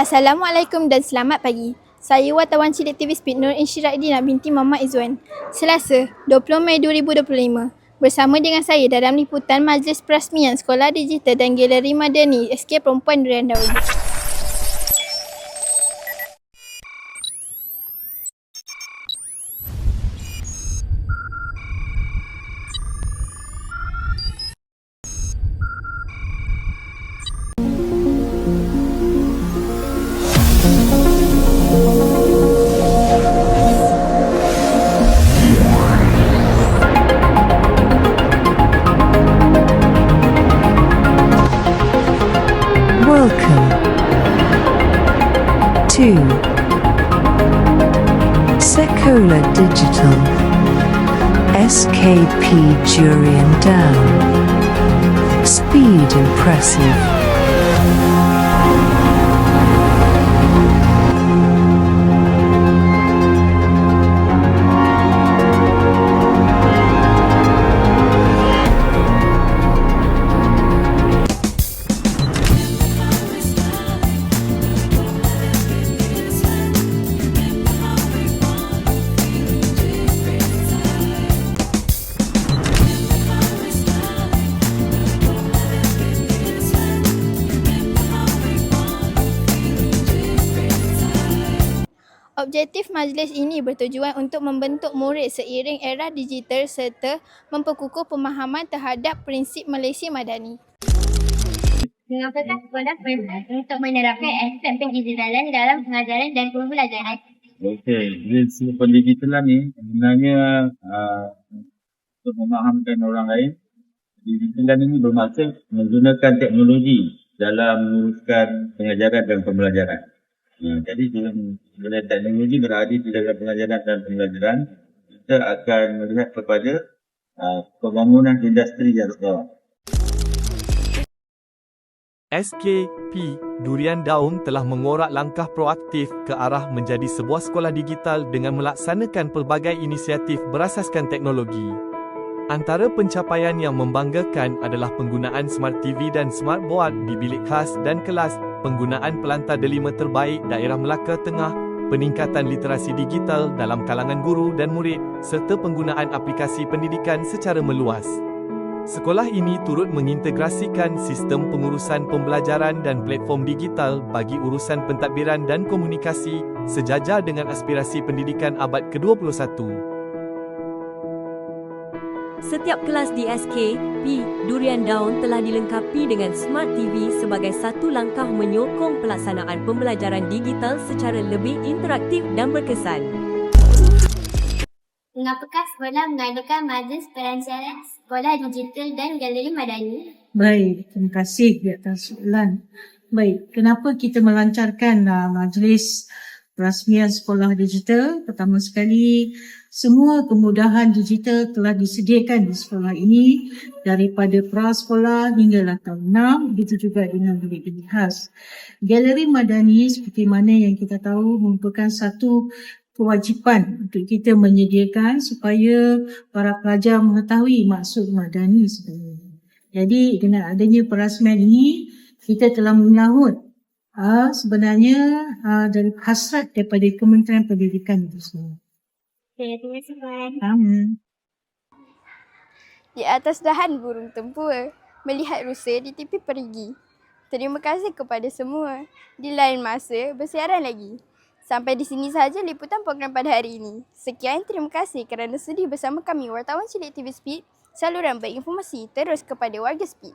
Assalamualaikum dan selamat pagi. Saya wartawan Cilik TV Speed Nur Insyiraidina binti Muhammad Izzuan. Selasa, 20 Mei 2025. Bersama dengan saya dalam liputan Majlis Perasmian Sekolah Digital dan Galeri Madani SK Perempuan Durian Daun. 2. Secola Digital. SKP Durian Down. Speed impressive. Objektif majlis ini bertujuan untuk membentuk murid seiring era digital serta memperkukuh pemahaman terhadap prinsip Malaysia Madani. Mengapakah sekolah perlu untuk menerapkan aspek pendigitalan dalam pengajaran dan pembelajaran? Okey, segi pendigitalan ni sebenarnya uh, untuk memahamkan orang lain, digitalan ini bermaksud menggunakan teknologi dalam menguruskan pengajaran dan pembelajaran. Uh, jadi dengan guna teknologi berada di dalam pengajaran dan pembelajaran, kita akan melihat kepada uh, pembangunan industri yang sekarang. SKP Durian Daun telah mengorak langkah proaktif ke arah menjadi sebuah sekolah digital dengan melaksanakan pelbagai inisiatif berasaskan teknologi. Antara pencapaian yang membanggakan adalah penggunaan smart TV dan smart board di bilik khas dan kelas, penggunaan pelantar delima terbaik daerah Melaka Tengah, peningkatan literasi digital dalam kalangan guru dan murid, serta penggunaan aplikasi pendidikan secara meluas. Sekolah ini turut mengintegrasikan sistem pengurusan pembelajaran dan platform digital bagi urusan pentadbiran dan komunikasi sejajar dengan aspirasi pendidikan abad ke-21. Setiap kelas di SKP Durian Down telah dilengkapi dengan Smart TV sebagai satu langkah menyokong pelaksanaan pembelajaran digital secara lebih interaktif dan berkesan. Mengapakah sekolah mengadakan majlis perancaran sekolah digital dan galeri madani? Baik, terima kasih di atas soalan. Baik, kenapa kita melancarkan uh, majlis perasmian sekolah digital? Pertama sekali, semua kemudahan digital telah disediakan di sekolah ini daripada prasekolah hinggalah tahun 6, begitu juga dengan bilik-bilik khas. Galeri Madani seperti mana yang kita tahu merupakan satu kewajipan untuk kita menyediakan supaya para pelajar mengetahui maksud Madani sebenarnya. Jadi dengan adanya perasmian ini kita telah menyahut uh, sebenarnya uh, dari hasrat daripada Kementerian Pendidikan itu semua. Okay, terima kasih Puan. Sama. Di atas dahan burung tempur, melihat rusa di tepi perigi. Terima kasih kepada semua. Di lain masa, bersiaran lagi. Sampai di sini sahaja liputan program pada hari ini. Sekian, terima kasih kerana sudi bersama kami wartawan Cilik TV Speed, saluran berinformasi terus kepada warga Speed.